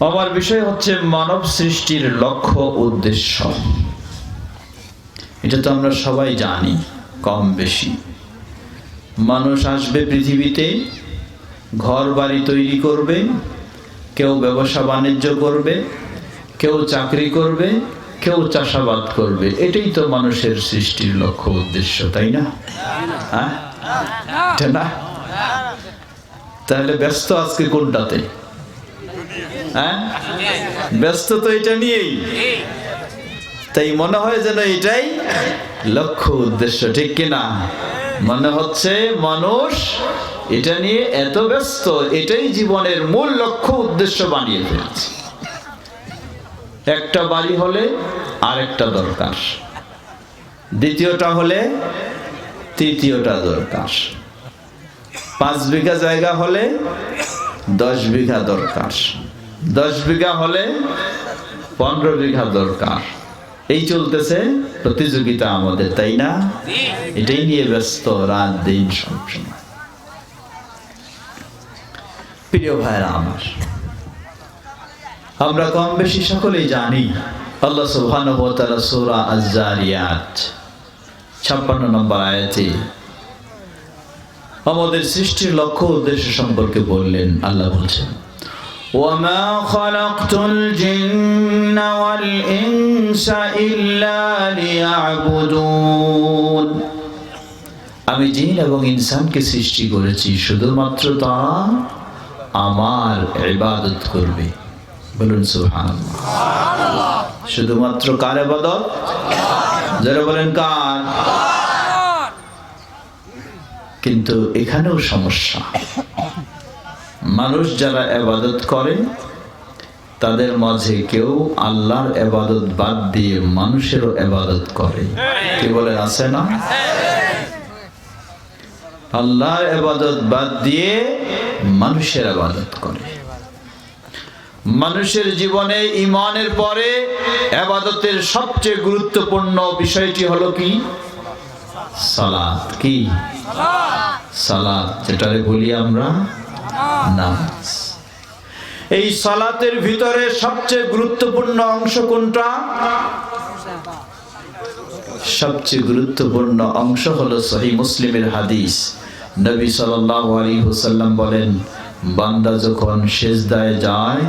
আমার বিষয় হচ্ছে মানব সৃষ্টির লক্ষ্য উদ্দেশ্য। এটা তো আমরা সবাই জানি, কম বেশি। মানুষ আসবে পৃথিবীতে, ঘর বাড়ি তৈরি করবে, কেউ ব্যবসা বাণিজ্য করবে, কেউ চাকরি করবে, কেউ চাষাবাদ করবে। এটাই তো মানুষের সৃষ্টির লক্ষ্য উদ্দেশ্য, তাই না? হ্যাঁ? তাহলে ব্যস্ত আজকে কোনটাতে? হ্যাঁ? ব্যস্ত তো এটা নিয়েই। তাই মনে হয় যেন এটাই লক্ষ্য উদ্দেশ্য, ঠিক কিনা মনে হচ্ছে মানুষ এটা নিয়ে এত ব্যস্ত, এটাই জীবনের মূল লক্ষ্য উদ্দেশ্য বানিয়ে ফেলেছে। একটা বাড়ি হলে আরেকটা দরকার। দ্বিতীয়টা হলে তৃতীয়টা দরকার। পাঁচ বিঘা জায়গা হলে দশ বিঘা দরকার। দশ বিঘা হলে পনেরো বিঘা দরকার। এই চলতেছে প্রতিযোগিতা আমাদের, তাই না? এটাই নিয়ে ব্যস্ত রাত দিন সবসময় প্রিয় ভাইরা আমার, আমরা কম বেশি সকলেই জানি, আল্লাহ তাআলা সূরা আজ-জারিয়াত 56 নম্বর আয়াতে, আমাদের সৃষ্টির লক্ষ্য উদ্দেশ্য সম্পর্কে বললেন, আল্লাহ বলছেন وما خلقت الجن والإنس إلا ليعبدون আমি জিন এবং ইনসানকে সৃষ্টি করেছি শুধুমাত্র তারা আমার ইবাদত করবে বলুন সুবহানাল্লাহ শুধুমাত্র কার ইবাদত যারা বলেন কার কিন্তু এখানেও সমস্যা মানুষ যারা এবাদত করে তাদের মাঝে কেউ আল্লাহর এবাদত বাদ দিয়ে মানুষেরও এবাদত করে। কি বলেন আছে না? আল্লাহর এবাদত বাদ দিয়ে মানুষের আবাদত করে। মানুষের জীবনে ইমানের পরে আবাদতের সবচেয়ে গুরুত্বপূর্ণ বিষয়টি হলো কি? সালাত। কি? সালাত। যেটারে বলি আমরা এই সালাতের ভিতরে সবচেয়ে গুরুত্বপূর্ণ অংশ কোনটা? সবচেয়ে গুরুত্বপূর্ণ অংশ হলো সহি মুসলিমের হাদিস। নবী সাল্লাল্লাহু আলাইহি ওয়াসাল্লাম বলেন, বান্দা যখন সেজদায় যায়,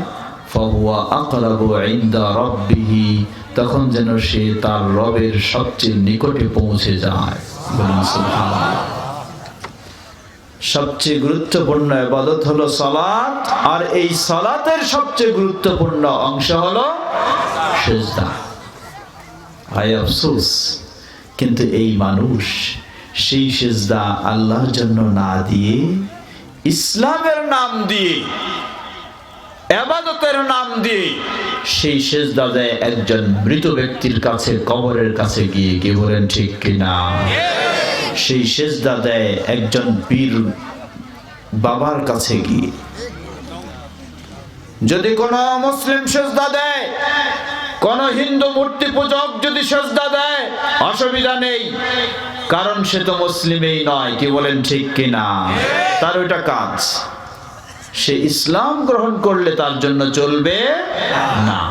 ফাহুয়া আকরাবু ইনদা রাব্বিহি, তখন যেন সে তার রবের সবচেয়ে নিকটে পৌঁছে যায়। সুবহানাল্লাহ। সবচেয়ে গুরুত্বপূর্ণ ইবাদত হলো সালাত, আর এই সালাতের সবচেয়ে গুরুত্বপূর্ণ অংশ হলো সেজদা। হায় আফসোস, কিন্তু এই মানুষ সেই সেজদা আল্লাহর জন্য না দিয়ে ইসলামের নাম দিয়ে এবাদতের নাম দিয়ে সেই সেজদা দেয় একজন মৃত ব্যক্তির কাছে, কবরের কাছে গিয়ে কে বলেন, ঠিক কিনা সেই সেজদা দেয় একজন বীর বাবার কাছে গিয়ে, যদি কোনো মুসলিম সেজদা দেয়, কোন হিন্দু মূর্তি পূজক যদি সেজদা দেয়, অসুবিধা নেই। কারণ সে তো মুসলিমেই নয়। কি বলেন ঠিক কিনা তার ওইটা কাজ। সে ইসলাম গ্রহণ করলে তার জন্য চলবে না।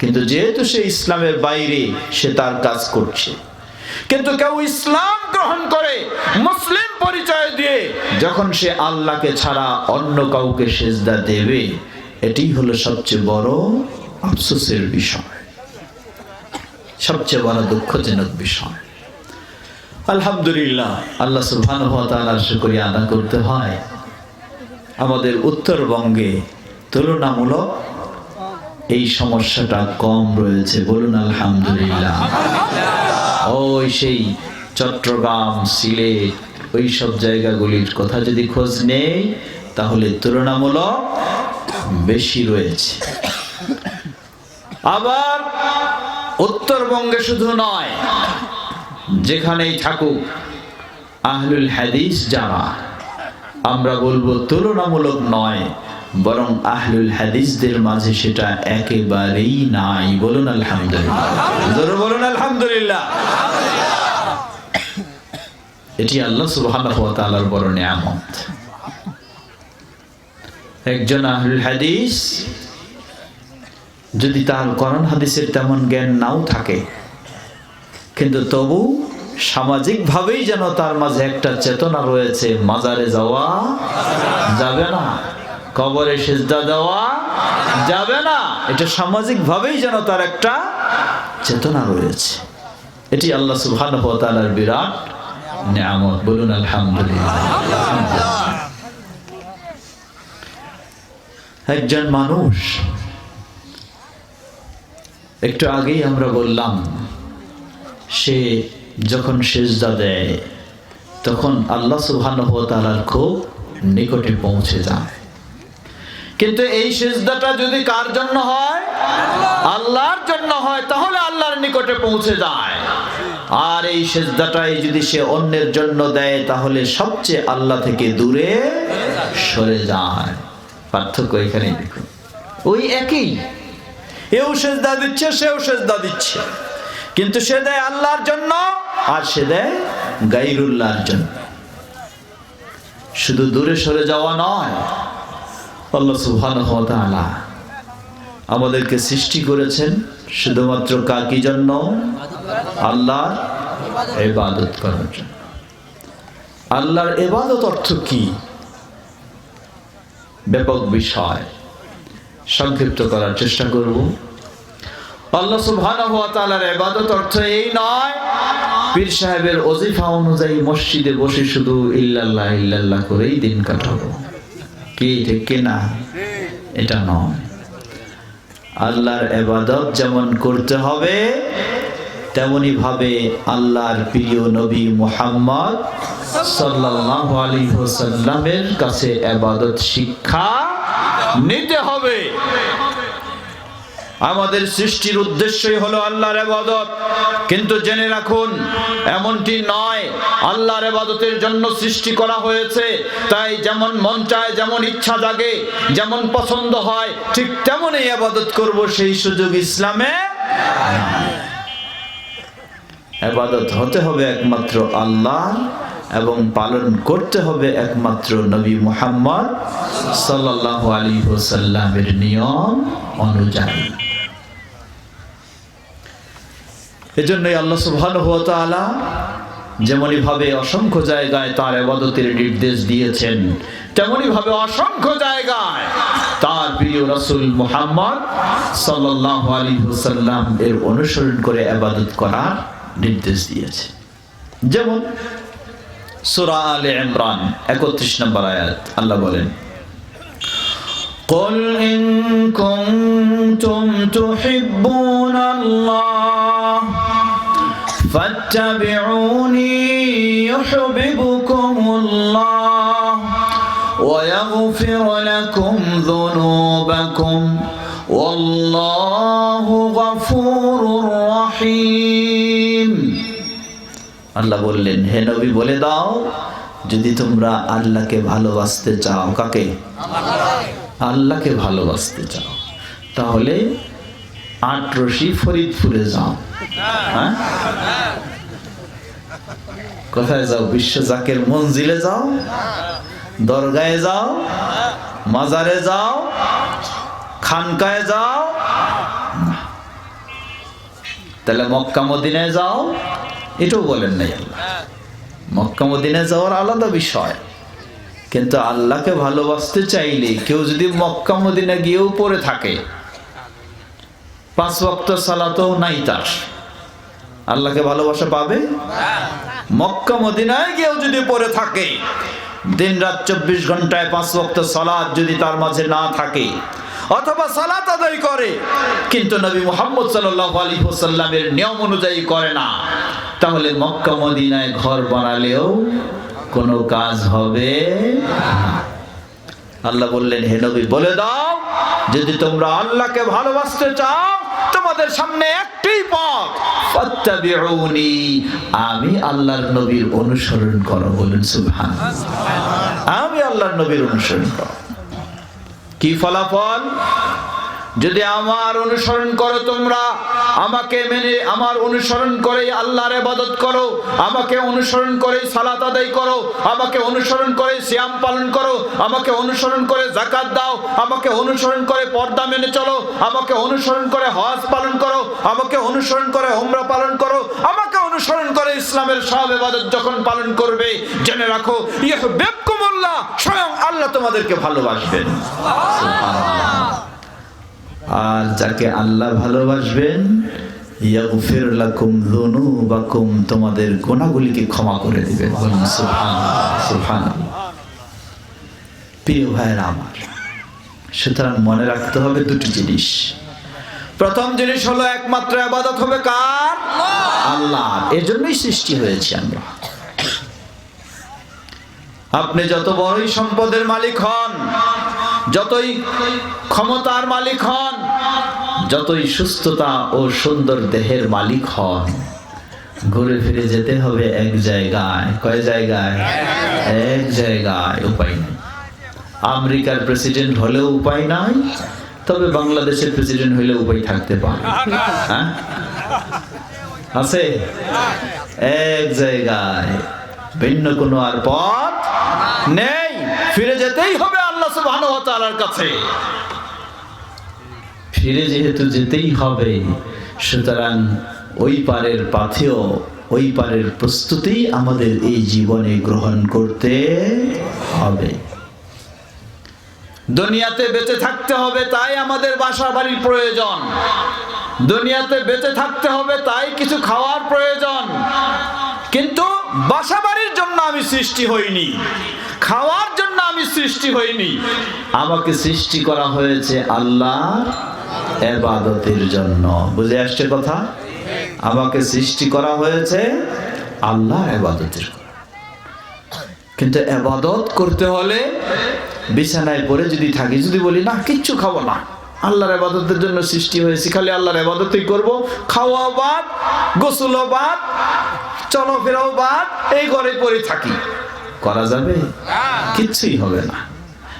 কিন্তু যেহেতু সে ইসলামের বাইরে, সে তার কাজ করছে। কিন্তু কেউ ইসলাম গ্রহণ করে, মুসলিম পরিচয় দিয়ে যখন সে আল্লাহকে ছাড়া অন্য কাউকে সেজদা দেবে, এটি হলো সবচেয়ে বড় আফসোসের বিষয়। সবচেয়ে বড় দুঃখজনক বিষয়। আলহামদুলিল্লাহ, আল্লাহ তাআলার শুকরিয়া আদা করতে হয়। আমাদের উত্তরবঙ্গে তুলনামূলক এই সমস্যাটা কম রয়েছে, বলুন আলহামদুলিল্লাহ। ওই সেই চট্টগ্রাম, সিলেট ওই সব জায়গাগুলির কথা যদি খোঁজ নেই, তাহলে তুলনামূলক বেশি রয়েছে। আবার উত্তরবঙ্গে শুধু নয়, যেখানেই থাকুক, আহলুল হাদিস যারা, আমরা বলব তুলনামূলক নয় বরং আহলুল হাদিসদের মাঝে সেটা একেবারেই নাই। বলুন আলহামদুলিল্লাহ। বলুন আলহামদুলিল্লাহ। এটি আল্লাহ সুবহানাহু ওয়া তাআলার বড় নিয়ামত। একজন আহলুল হাদিস যদি তার করণ হাদিসের তেমন জ্ঞান নাও থাকে কিন্তু তবু সামাজিকভাবেই যেন তার মাঝে একটা চেতনা রয়েছে মাজারে যাওয়া যাবে না। কবরে সেজদা দেওয়া যাবে না। এটা সামাজিকভাবেই যেন তার একটা চেতনা রয়েছে। এটি আল্লাহ সুবহানাহু ওয়া বিরাট নিয়ামত। বলুন, আলহামদুলিল্লাহ। একজন মানুষ, একটু আগেই আমরা বললাম, সে যখন সেজদা দেয়, তখন আল্লাহ তাআলার খুব নিকটে পৌঁছে যায়। কিন্তু এই সেজদাটা যদি কার জন্য হয়? আল্লাহর জন্য হয়, তাহলে আল্লাহর নিকটে পৌঁছে যায়। আর এই সেজদাটাই যদি সে অন্যের জন্য দেয়, তাহলে সবচেয়ে আল্লাহ থেকে দূরে সরে যায়। পার্থক্য এখানে দেখুন। ওই একই। এও সেজদা দিচ্ছে, সেও সেজদা দিচ্ছে। কিন্তু সে দেয় আল্লাহর জন্য, আর সে দেয় গাইরুল্লাহর জন্য। শুধু দূরে সরে যাওয়া নয় আল্লাহ আমাদেরকে সৃষ্টি করেছেন শুধুমাত্র কাকি জন্য? আল্লাহর ইবাদত করার জন্য। আল্লাহর ইবাদত অর্থ কি? ব্যাপক বিষয়। সংক্ষিপ্ত করার চেষ্টা করব। আল্লাহ সুবহানাহু ওয়া তাআলার ইবাদত অর্থ এই নয়, পীর সাহেবের ওজিফা অনুযায়ী মসজিদে বসে শুধু ইল্লাল্লাহ ইল্লাল্লাহ করেই দিন কাটাবো। কি, ঠিক এটা নয়। আল্লাহর এবাদত যেমন করতে হবে, তেমনি ভাবে আল্লাহর প্রিয় নবী মুহাম্মদ সাল্লাল্লাহু আলাইহি ওয়াসাল্লামের কাছে এবাদত শিক্ষা নিতে হবে। আমাদের সৃষ্টির উদ্দেশ্যই হলো আল্লাহর এবাদত কিন্তু জেনে রাখুন, এমনটি নয়, আল্লাহর এবাদতের জন্য সৃষ্টি করা হয়েছে। তাই যেমন মন চায়, যেমন ইচ্ছা জাগে, যেমন পছন্দ হয়, ঠিক তেমনই আবাদত করব সেই সুযোগ ইসলামে আবাদত হতে হবে একমাত্র আল্লাহ এবং পালন করতে হবে একমাত্র নবী মুহাম্মদ সাল্লাল্লাহু আলাইহি ওয়াসাল্লামের নিয়ম অনুযায়ী। এজন্যই আল্লাহ সুবহানাহু ওয়া তাআলা যেমনই ভাবে অসংখ্য জায়গায় তার ইবাদতের নির্দেশ দিয়েছেন তেমনি ভাবে অসংখ্য জায়গায় তার প্রিয় রাসূল মুহাম্মদ সাল্লাল্লাহু আলাইহি ওয়াসাল্লাম এর অনুসরণ করে ইবাদত করার নির্দেশ দিয়েছে যেমন সূরা আলে ইমরান 31 নম্বর আয়াত আল্লাহ বলেন قل إن كنتم تحبون الله فاتبعوني يحببكم الله ويغفر لكم ذنوبكم والله غفور رحيم আল্লাহ বললেন হে নবী বলে দাও যদি তোমরা আল্লাহকে ভালোবাসতে চাও কাকে আল্লাহকে ভালোবাসতে চাও তাহলে আটরশি ফরিদপুরে যাও হ্যাঁ কোথায় যাও? বিশ্ব জাকের মঞ্জিলে যাও। দরগায় যাও। মাজারে যাও। খানকায় যাও। তাহলে মক্কা মদিনায় যাও। এটাও বলেন নাই আল্লাহ। মক্কা মদিনায় যাওয়ার আলাদা বিষয়। কিন্তু আল্লাহকে ভালোবাসতে চাইলে কেউ যদি মক্কা মদিনা গিয়েও পড়ে থাকে, পাঁচ ওয়াক্ত সালাতেও নাই তার। আল্লাহকে ভালোবাসা পাবে? মক্কা, মদিনায় কেউ যদি পড়ে থাকে দিন রাত চব্বিশ ঘন্টায় পাঁচ ওয়াক্ত সালাত যদি তার মাঝে না থাকে, অথবা সালাত আদায় করে, কিন্তু নবী মুহাম্মদ সাল্লাহ আলাইহি ওয়াসাল্লামের নিয়ম অনুযায়ী করে না, তাহলে মক্কা, মদিনায় ঘর বানালেও কোনো কাজ হবে আল্লাহ বললেন, হে নবী, বলে দাও, যদি তোমরা আল্লাহকে ভালোবাসতে চাও, তোমাদের সামনে ফাত্তাবিউনি আমি আল্লাহর নবীর অনুসরণ করো বলুন সুবহান আমি আল্লাহর নবীর অনুসরণ করো। কি ফলাফল? যদি আমার অনুসরণ করো তোমরা, আমাকে মেনে, আমার অনুসরণ করে আল্লাহর ইবাদত করো, আমাকে অনুসরণ করে সালাত আদায় করো, আমাকে অনুসরণ করে সিয়াম পালন করো, আমাকে অনুসরণ করে জাকাত দাও, আমাকে অনুসরণ করে পর্দা মেনে চলো, আমাকে অনুসরণ করে হজ পালন করো, আমাকে অনুসরণ করে ওমরা পালন করো, আমাকে অনুসরণ করে ইসলামের সব ইবাদত যখন পালন করবে, জেনে রাখো ইয়ে ইহবিবকুমুল্লাহ, স্বয়ং আল্লাহ তোমাদেরকে ভালোবাসবেন। আর যাকে আল্লাহ ভালোবাসবেন, ইয়াগফির লাকুম যুনুবাকুম, তোমাদের গুনাহগুলিকে ক্ষমা করে দিবেন। সুতরাং মনে রাখতে হবে দুটি জিনিস। প্রথম জিনিস হলো, একমাত্র আবাদত হবে কার? আল্লাহ। এর জন্যই সৃষ্টি হয়েছে আমরা। আপনি যত বড়ই সম্পদের মালিক হন যতই ক্ষমতার মালিক হন, যতই সুস্থতা ও সুন্দর দেহের মালিক হন, ঘুরে ফিরে যেতে হবে এক জায়গায়। কয় জায়গায়? এক জায়গায়, উপায় নেই। আমেরিকার প্রেসিডেন্ট হলেও উপায় নাই, তবে বাংলাদেশের প্রেসিডেন্ট হলেও উপায় থাকতে পারে। হ্যাঁ? আছে? এক জায়গায়। ভিন্ন কোনো আর পথ নেই। ফিরে যেতেই হবে আল্লাহ ওয়া তাআলার কাছে। ফিরে যেহেতু যেতেই হবে সুতরাং ওই পারের পাথেও ওই পারের প্রস্তুতি আমাদের এই জীবনে গ্রহণ করতে হবে। দুনিয়াতে বেঁচে থাকতে হবে তাই আমাদের বাসা বাড়ির প্রয়োজন। দুনিয়াতে বেঁচে থাকতে হবে তাই কিছু খাওয়ার প্রয়োজন। কিন্তু বাসা বাড়ির জন্য আমি সৃষ্টি হইনি। খাওয়ার জন্য আমি সৃষ্টি হইনি আমাকে সৃষ্টি করা হয়েছে আল্লাহ এবাদতের জন্য। বুঝে আসছে কথা? আমাকে সৃষ্টি করা হয়েছে আল্লাহ এবাদতের কিন্তু এবাদত করতে হলে বিছানায় পরে যদি থাকি যদি বলি না কিচ্ছু খাব না। আল্লাহর এবাদতের জন্য সৃষ্টি হয়েছে খালি আল্লাহর এবাদতই করব। খাওয়া বাদ গোসল বাদ চলাফেরাও বাদ এই ঘরে পড়ে থাকি। করা যাবে? কিচ্ছুই হবে না।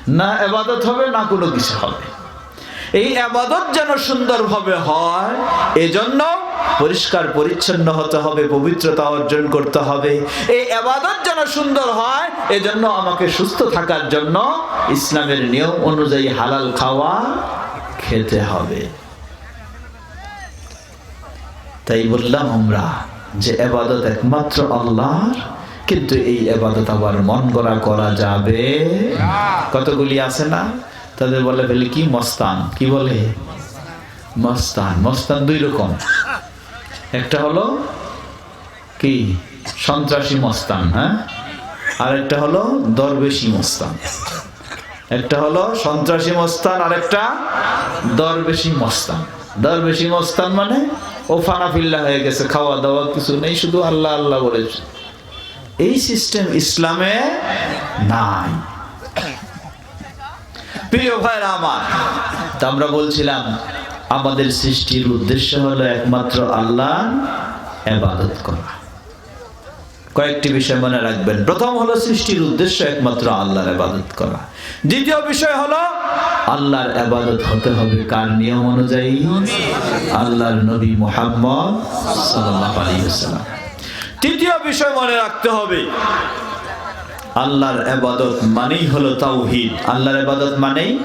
না এবাদত হবে, না কোনো কিছু হবে। এই আবাদত যেন সুন্দরভাবে হয়, এজন্য পরিষ্কার পরিচ্ছন্ন হতে হবে, পবিত্রতা অর্জন করতে হবে। এই আবাদত যেন সুন্দর হয়, এজন্য আমাকে সুস্থ থাকার জন্য ইসলামের নিয়ম অনুযায়ী হালাল খাওয়া খেতে হবে। তাই বললাম আমরা, যে আবাদত একমাত্র আল্লাহর কিন্তু এই আবাদত আবার মন গড়া করা যাবে। কতগুলি আছে না? তাদের বলে ফেলে, কি মস্তান? কি বলে? মস্তান। মস্তান দুই রকম। একটা হলো কি? সন্ত্রাসী মস্তান হ্যাঁ? আর একটা হলো দরবেশি মস্তান। একটা হলো সন্ত্রাসী মস্তান আর একটা দরবেশি মস্তান। দরবেশি মস্তান মানে ও ফানাফিল্লা হয়ে গেছে খাওয়া দাওয়া কিছু নেই, শুধু আল্লাহ আল্লাহ বলেছে। এই সিস্টেম ইসলামে নাই। প্রিয় ভাইরা আমার, তা আমরা বলছিলাম, আমাদের সৃষ্টির উদ্দেশ্য হলো একমাত্র আল্লাহ এবাদত করা। কয়েকটি বিষয় মনে রাখবেন। প্রথম হলো সৃষ্টির উদ্দেশ্য একমাত্র আল্লাহর আবাদত করা। দ্বিতীয় বিষয় হলো আল্লাহর আবাদত হতে হবে কার নিয়ম অনুযায়ী? আল্লাহর নবী মোহাম্মদ আলাইহি ওয়াসাল্লাম। তৃতীয় বিষয় মনে রাখতে হবে। আল্লাহর আবাদত মানেই হলো তাওহীদ। আল্লাহর আবাদত মানেই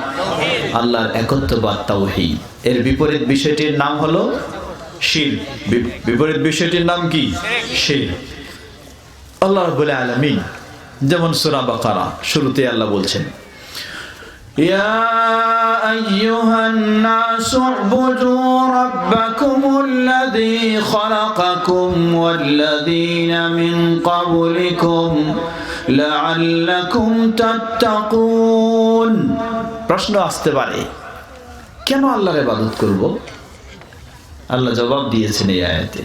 আল্লাহর একত্ববাদ তাওহীদ। এর বিপরীত বিষয়টির নাম হলো শির। বিপরীত বিষয়টির নাম কি? শির। আল্লাহ রাব্বুল আলামিন, যেমন সূরা বাকারা শুরুতে আল্লাহ বলছেন يا أيها الناس اعبدوا ربكم الذي خلقكم والذين من قبلكم لعلكم تتقون প্রশ্ন আসতে পারে কেন আল্লাহর ইবাদত করব আল্লাহ জবাব দিয়েছেন এই আয়াতে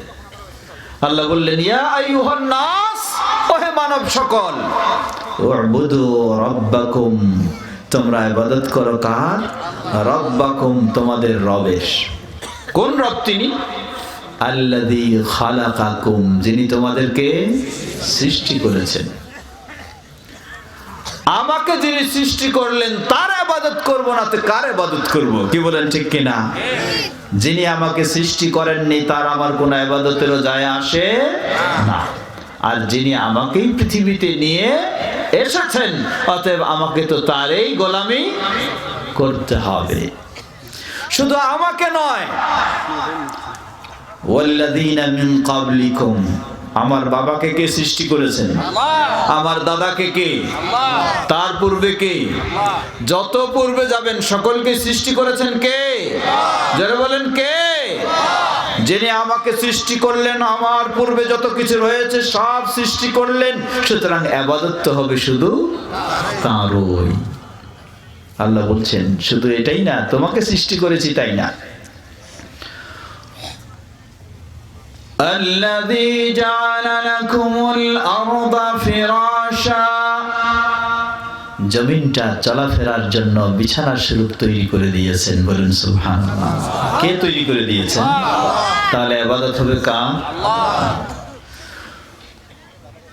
আল্লাহ বললেন ইয়া আইয়ুহান নাস ওহে মানব সকল উবুদু রাব্বাকুম তোমরা ইবাদত করো কার? রাব্বাকুম তোমাদের রবের। কোন রব তিনি? আল্লাযী খালাকাকুম, যিনি তোমাদেরকে সৃষ্টি করেছেন। আমাকে যিনি সৃষ্টি করলেন, তার আবাদত করব না, তো কার আবাদত করব? কি বলেন, ঠিক কিনা যিনি আমাকে সৃষ্টি করেননি, তার আমার কোনো আবাদতেরও যায় আসে না। আর যিনি আমাকেই পৃথিবীতে নিয়ে এসেছেন। অতএব আমাকে তো তারই গোলামি করতে হবে। শুধু আমাকে নয়। আমার বাবাকে কে সৃষ্টি করেছেন? আমার দাদাকে কে? তার পূর্বে কে? যত পূর্বে যাবেন সকলকে সৃষ্টি করেছেন কে? যারা বলেন কে? যিনি আমাকে সৃষ্টি করলেন আমার পূর্বে যত কিছু রয়েছে সব সৃষ্টি করলেন সুতরাং আবাদত তো হবে শুধু তাঁরই আল্লাহ বলছেন শুধু এটাই না তোমাকে সৃষ্টি করেছি তাই না الذي جعل لكم الأرض فراشا জমিনটা চলাফেরার জন্য বিছানার স্বরূপ তৈরি করে দিয়েছেন বলুন সুবহান কে তৈরি করে দিয়েছেন তাহলে আবাদত হবে কাম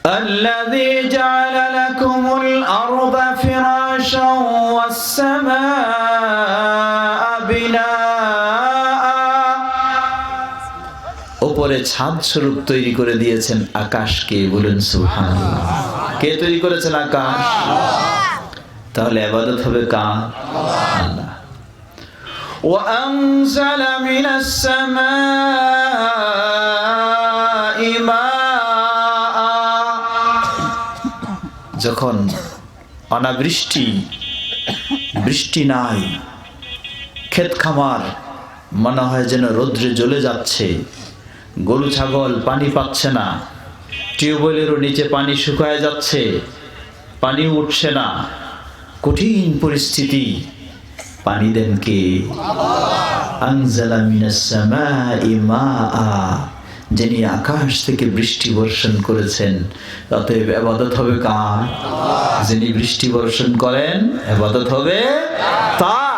الذي جعل لكم الأرض فراشا والسماء بناء ওপরে ছাদ স্বরূপ তৈরি করে দিয়েছেন আকাশকে বলুন সুবহান কে তৈরি করেছেন আকাশ তাহলে আবাদত হবে কাম আল্লাহ وأنزل من السماء ماء যখন অনাবৃষ্টি বৃষ্টি নাই ক্ষেত খামার মনে হয় যেন রৌদ্রে জ্বলে যাচ্ছে গরু ছাগল পানি পাচ্ছে না টিউবওয়েলেরও নিচে পানি শুকায় যাচ্ছে পানি উঠছে না কঠিন পরিস্থিতি। পানি দেন কে? যিনি আকাশ থেকে বৃষ্টি বর্ষণ করেছেন তাতে আবাদত হবে কার? যিনি বৃষ্টি বর্ষণ করেন, আবাদত হবে তার।